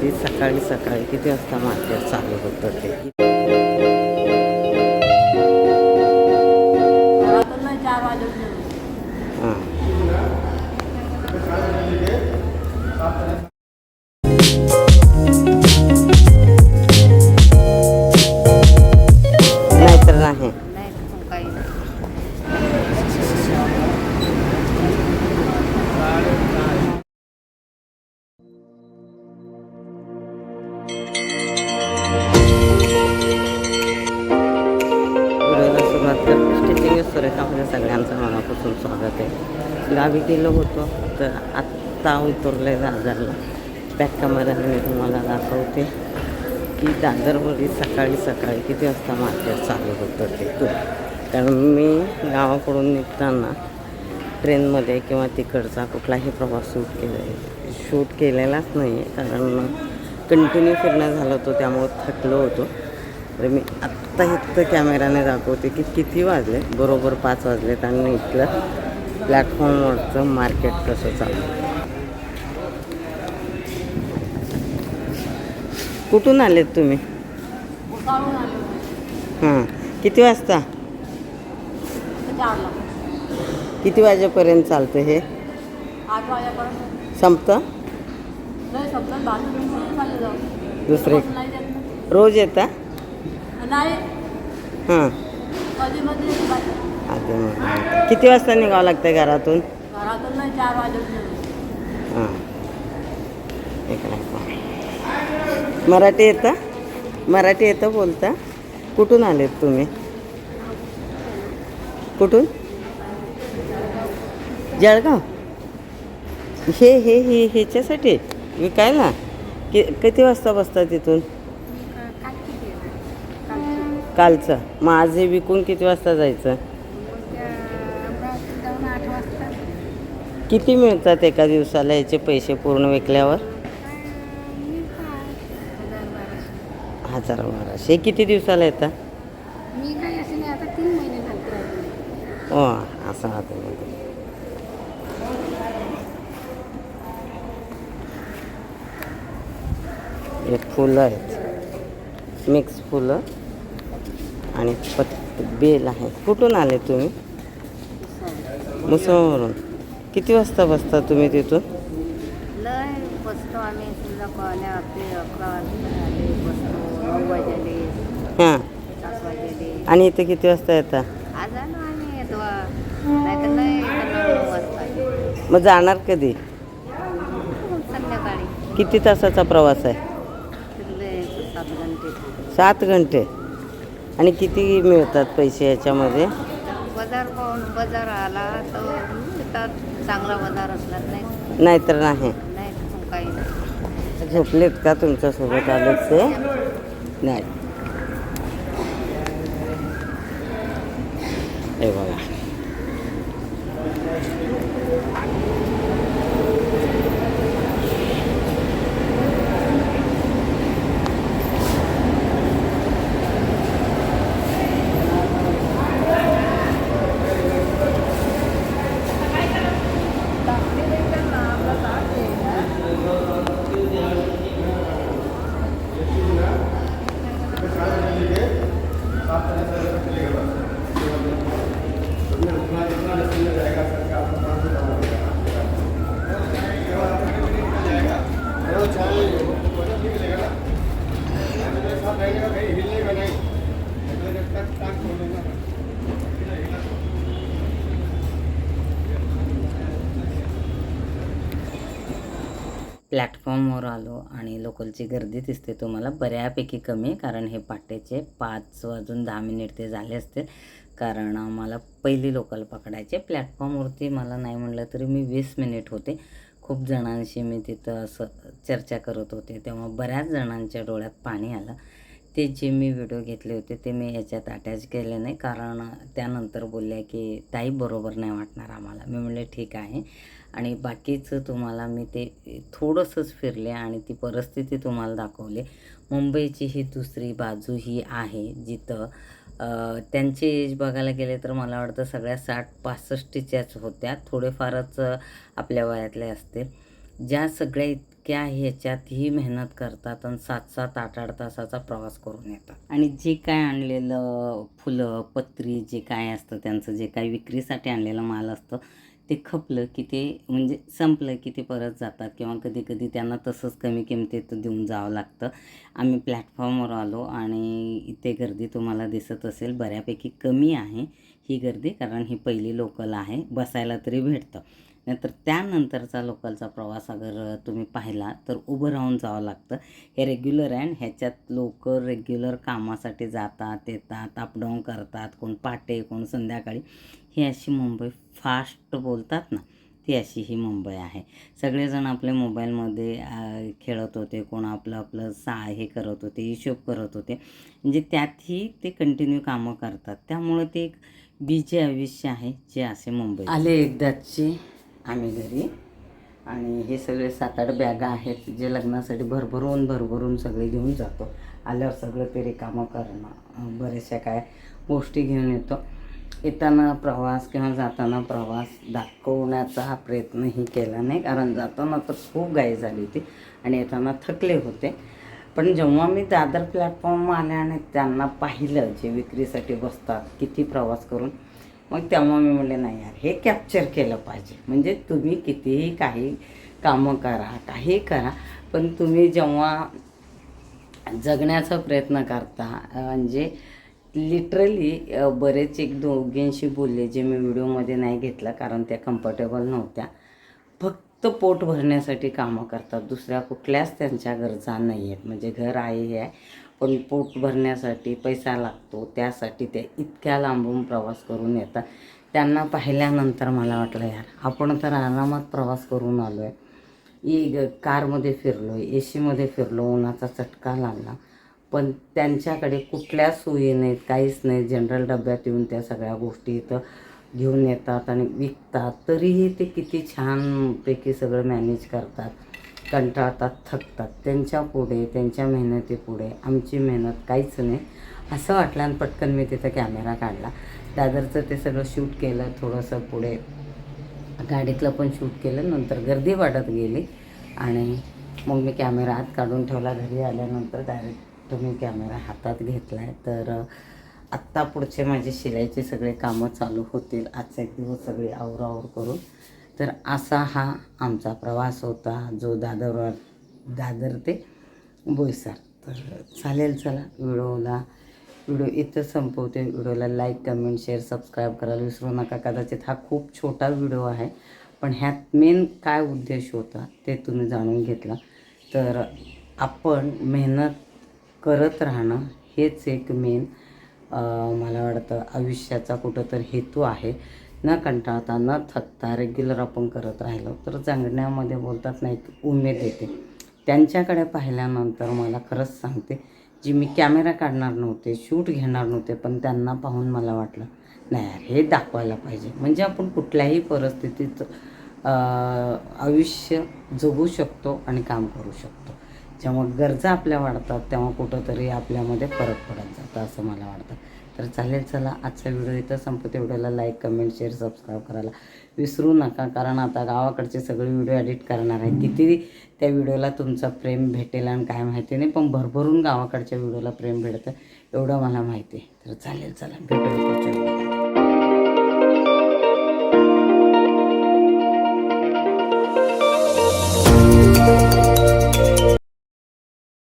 किती सकाळी सकाळी किती वाजता मार्केट चालू होतं ते? गावी गेलो होतो तर आत्ता उतरले दादरला. बॅक कॅमेराने मी तुम्हाला दाखवते की दादरमध्ये सकाळी सकाळी किती वाजता मार्केट चालू होतं ते कारण मी गावाकडून निघताना ट्रेनमध्ये किंवा तिकडचा कुठलाही प्रवास शूट केला शूट केलेलाच नाही आहे कारण कंटिन्यू फिरणं झालं होतं त्यामुळं थकलो होतो. तर मी आत्ता इथं कॅमेराने दाखवते की किती वाजले? बरोबर पाच वाजलेत आणि इथलं प्लॅटफॉर्मवरचं मार्केट कसं चालू. कुठून आलेत तुम्ही? हां. किती वाजता? किती वाजेपर्यंत चालतं हे? संपतं? दुसरे. रोज येता? नाही. हां. किती वाजता निघावं लागतं घरातून? घरातून नाही चार वाजत नाही हां. पहा. मराठी येतं? मराठी येतं बोलता? कुठून आलेत तुम्ही? कुठून? जळगाव? हे हे हे ह्याच्यासाठी विकायला? कि किती वाजता बसता तिथून? कालचं मग आज हे विकून किती वाजता जायचं? किती मिळतात एका दिवसाला याचे पैसे पूर्ण विकल्यावर? हजार बाराशे. किती दिवसाला येतात? हो असं आता हे म्हणजे. फुलं आहेत. मिक्स फुलं. आणि पत बेल आहे. कुठून आले तुम्ही? मुसळवरून किती वाजता बसता तुम्ही तिथून? हां. आणि इथे किती वाजता येता? मग जाणार कधी? किती तासाचा प्रवास आहे? सात घंटे. आणि किती मिळतात पैसे याच्यामध्ये? बाजार पाहून बाजार आला तर चांगला बाजार असला नाही. नाहीतर नाही. नाही तर काही नाही. झोपलेत का तुमच्यासोबत आलेत ते नाही. हे बघा. प्लॅटफॉर्मवर आलो आणि लोकलची गर्दी दिसते तुम्हाला बऱ्यापैकी कमी कारण हे पाट्याचे पाच वाजून दहा मिनिट ते झाले असते. कारण मला पहिली लोकल पकडायचे. प्लॅटफॉर्मवरती मला नाही म्हणलं तरी मी वीस मिनिट होते. खूप जणांशी मी तिथं असं चर्चा करत होते. तेव्हा बऱ्याच जणांच्या डोळ्यात पाणी आलं. ते जे मी व्हिडिओ घेतले होते ते मी याच्यात अटॅच केले नाही. कारण त्यानंतर बोलल्या की ताई बरोबर नाही वाटणार आम्हाला. मी म्हणले ठीक आहे. आणि बाकीचं तुम्हाला मी ते थोडंसंच फिरले आणि ती परिस्थिती तुम्हाला दाखवली. मुंबईची ही दुसरी बाजू ही आहे जिथं त्यांची एज बघायला गेले तर मला वाटतं सगळ्या साठ पासष्टीच्याच होत्या. थोडेफारच आपल्या वयातले असते. ज्या सगळ्या इतक्या ह्याच्यातही मेहनत करतात आणि सात सात आठ आठ तासाचा प्रवास करून येतात. आणि जे काय आणलेलं फुलं पत्री जे काय असतं त्यांचं जे काय विक्रीसाठी आणलेलं माल असतं ते खपलं की ते म्हणजे संपलं की ते परत जातात किंवा कधी कधी त्यांना तसंच कमी किमतीत देऊन जावं लागतं. आम्ही प्लॅटफॉर्मवर आलो आणि इथे गर्दी तुम्हाला दिसत असेल बऱ्यापैकी कमी आहे ही गर्दी कारण ही पहिली लोकल आहे बसायला तरी भेटतं. नाहीतर त्यानंतरचा लोकलचा प्रवास अगर तुम्ही पाहिला तर उभं राहून जावं लागतं. हे रेग्युलर आहे ह्याच्यात लोक रेग्युलर कामासाठी जातात येतात अपडाऊन करतात. कोण पहाटे कोण संध्याकाळी. ही अशी मुंबई फास्ट बोलतात ना ती अशी ही मुंबई आहे. सगळेजण आपल्या मोबाईलमध्ये खेळत होते. कोण आपलं आपलं सा हे करत होते हिशोब करत होते. म्हणजे त्यातही ते कंटिन्यू कामं करतात. त्यामुळं ते एक बीजे आयुष्य आहे जे असे मुंबई आले एकदाची. आम्ही घरी. आणि हे सगळे सात आठ बॅगा आहेत जे लग्नासाठी भरभरून भरभरून सगळे घेऊन जातो. आल्यावर सगळं ते रिकामं करणं बऱ्याचशा काय गोष्टी घेऊन येतो. येताना प्रवास किंवा जाताना प्रवास दाखवण्याचा हा प्रयत्नही केला नाही कारण जाताना तर खूप घाई झाली होती आणि येताना थकले होते. पण जेव्हा मी दादर प्लॅटफॉर्म आले आणि त्यांना पाहिलं जे विक्रीसाठी बसतात किती प्रवास करून मग तेव्हा मी म्हणले नाही यार हे कॅप्चर केलं पाहिजे. म्हणजे तुम्ही कितीही काही कामं करा काही करा पण तुम्ही जेव्हा जगण्याचा प्रयत्न करता म्हणजे लिटरली बरेच एक दोघींशी बोलले जे मी व्हिडिओमध्ये नाही घेतलं कारण त्या कम्फर्टेबल नव्हत्या. फक्त पोट भरण्यासाठी कामं करतात. दुसऱ्या कुठल्याच त्यांच्या गरजा नाही आहेत म्हणजे घर आहे हे आहे. पण पोट भरण्यासाठी पैसा लागतो. त्यासाठी ते इतक्या लांबून प्रवास करून येतात. त्यांना पाहिल्यानंतर मला वाटलं यार आपण तर आरामात प्रवास करून आलो आहे ई कारमध्ये फिरलो ए सीमध्ये फिरलो उन्हाचा चटका लागला. पण त्यांच्याकडे कुठल्या सोयी नाहीत काहीच नाही जनरल डब्यात येऊन त्या सगळ्या गोष्टी इथं घेऊन येतात आणि विकतात. तरीही ते किती छानपैकी सगळं मॅनेज करतात. कंटाळतात थकतात. त्यांच्या पुढे त्यांच्या मेहनतीपुढे आमची मेहनत काहीच नाही. असं वाटलं आणि पटकन मी तिथं कॅमेरा काढला. दादरचं ते सगळं शूट केलं थोडंसं पुढे गाडीतलं पण शूट केलं नंतर गर्दी वाढत गेली आणि मग मी कॅमेरा आत काढून ठेवला. घरी आल्यानंतर डायरेक्ट मी कॅमेरा हातात घेतला आहे तर आत्ता पुढचे माझे शिलाईचे सगळे कामं चालू होतील. आजचे दिवस सगळे आवरावर करून. तर असा हा आमचा प्रवास होता जो दादरवर दादर ते बोईसर. तर चालेल चला व्हिडिओला व्हिडिओ इथं संपवते. व्हिडिओला लाईक कमेंट शेअर सबस्क्राईब करायला विसरू नका. कदाचित हा खूप छोटा व्हिडिओ आहे पण ह्यात मेन काय उद्देश होता ते तुम्ही जाणून घेतला. तर आपण मेहनत करत राहणं हेच एक मेन मला वाटतं आयुष्याचा कुठंतरी हेतू आहे. न कंटाळता न थकता रेग्युलर आपण करत राहिलो तर जगण्यामध्ये बोलतात ना एक उमेद येते. त्यांच्याकडे पाहिल्यानंतर मला खरंच सांगते जी मी कॅमेरा काढणार नव्हते शूट घेणार नव्हते पण त्यांना पाहून मला वाटलं नाही यार हे दाखवायला पाहिजे. म्हणजे आपण कुठल्याही परिस्थितीत आयुष्य जगू शकतो आणि काम करू शकतो. जेव्हा गरजा आपल्या वाढतात तेव्हा कुठंतरी आपल्यामध्ये फरक पडत जातं असं मला वाटतं. तर चालेल चला आजचा व्हिडिओ इथं संपत. व्हिडिओला लाईक कमेंट शेअर सबस्क्राईब करायला विसरू नका कारण आता गावाकडचे सगळे व्हिडिओ एडिट करणार आहे किती त्या व्हिडिओला तुमचा प्रेम भेटेल आणि काय माहिती नाही पण भरभरून गावाकडच्या व्हिडिओला प्रेम भेटतं एवढं मला माहिती आहे. तर चालेल चला भेटूया